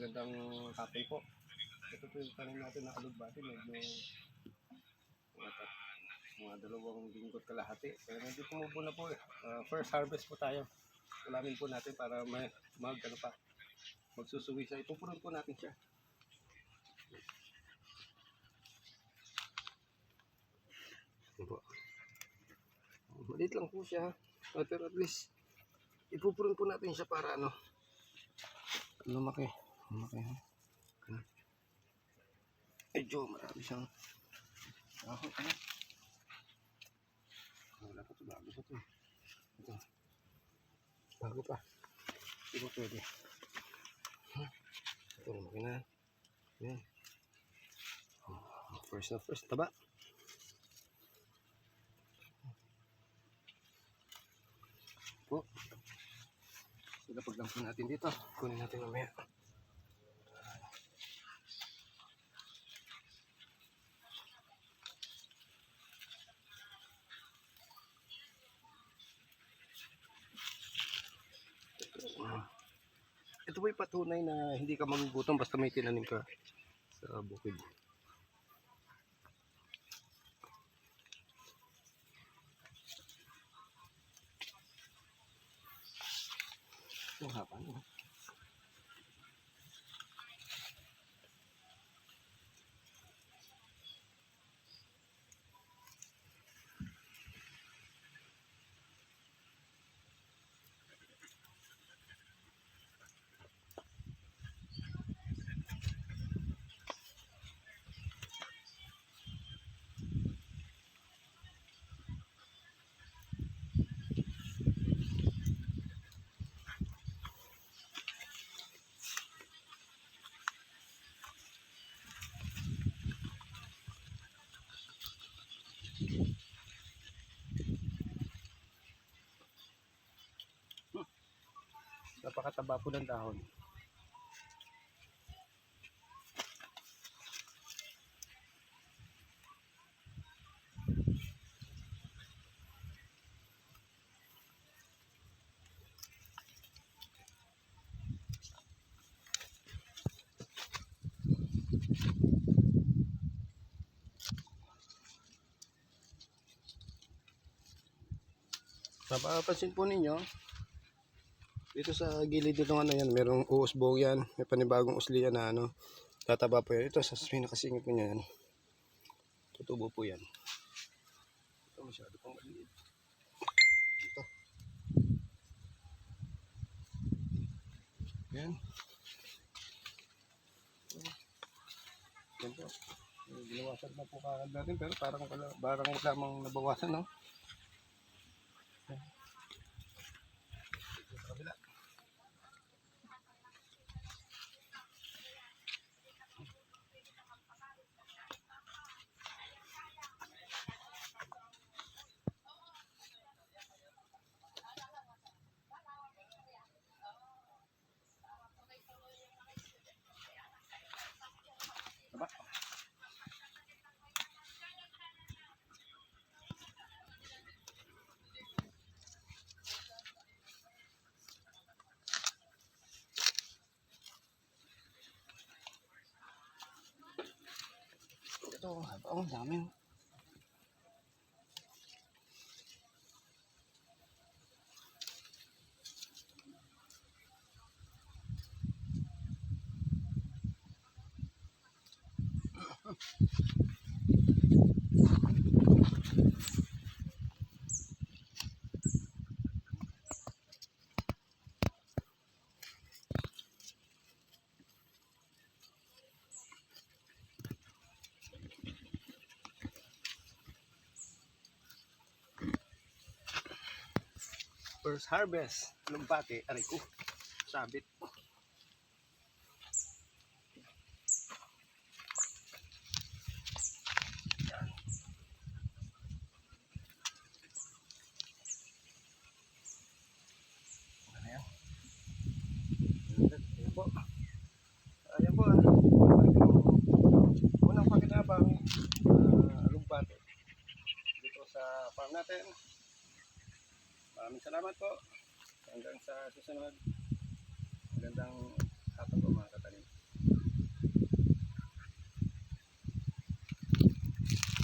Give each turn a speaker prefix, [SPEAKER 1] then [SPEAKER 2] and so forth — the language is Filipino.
[SPEAKER 1] magandang hapon po. Ito po yung tanim natin na kalugbati. Medyo mga, tat- mga dalawang linggo at kalahati. Pero medyo tumubo na po eh. Ah, first harvest po tayo. Ulamin po natin para may, mag, ano pa, magsusuwi siya. Ipupurun po natin siya. Ito po. Maliit lang po siya. Ah, pero at least, ipupurun po natin siya para ano, lumaki. Lumaki ha. Medyo marami siyang ako, ano? Wala pa ito, bago pa ito. Ito. Bago pa. Hindi ko pwede. Ha? Ito, lumaki na. Yan. First na first, taba. Po. Ilapag lang po natin dito. Kunin natin mamaya. Ito po'y patunay na hindi ka magugutom basta may tinanim ka sa bukid. Ang haba no? Napakataba po ng dahon. Napapansin po ninyo, dito sa gilid nito ano yan, merong uusbong yan, may panibagong usli yan na ano, tataba po yan. Ito sa pinakasingit ko yan, tutubo po yan. Ito masyado pang maliit. Ito. Yan. Yan po. Ginawasan na po kakad natin pero parang, parang lamang nabawasan no. 哦，好吧，我们讲明。First harvest, lumpati, aray ko, sabit. Ah. Sa farm natin. Maraming salamat po. Hanggang sa susunod. Magandang hapon po mga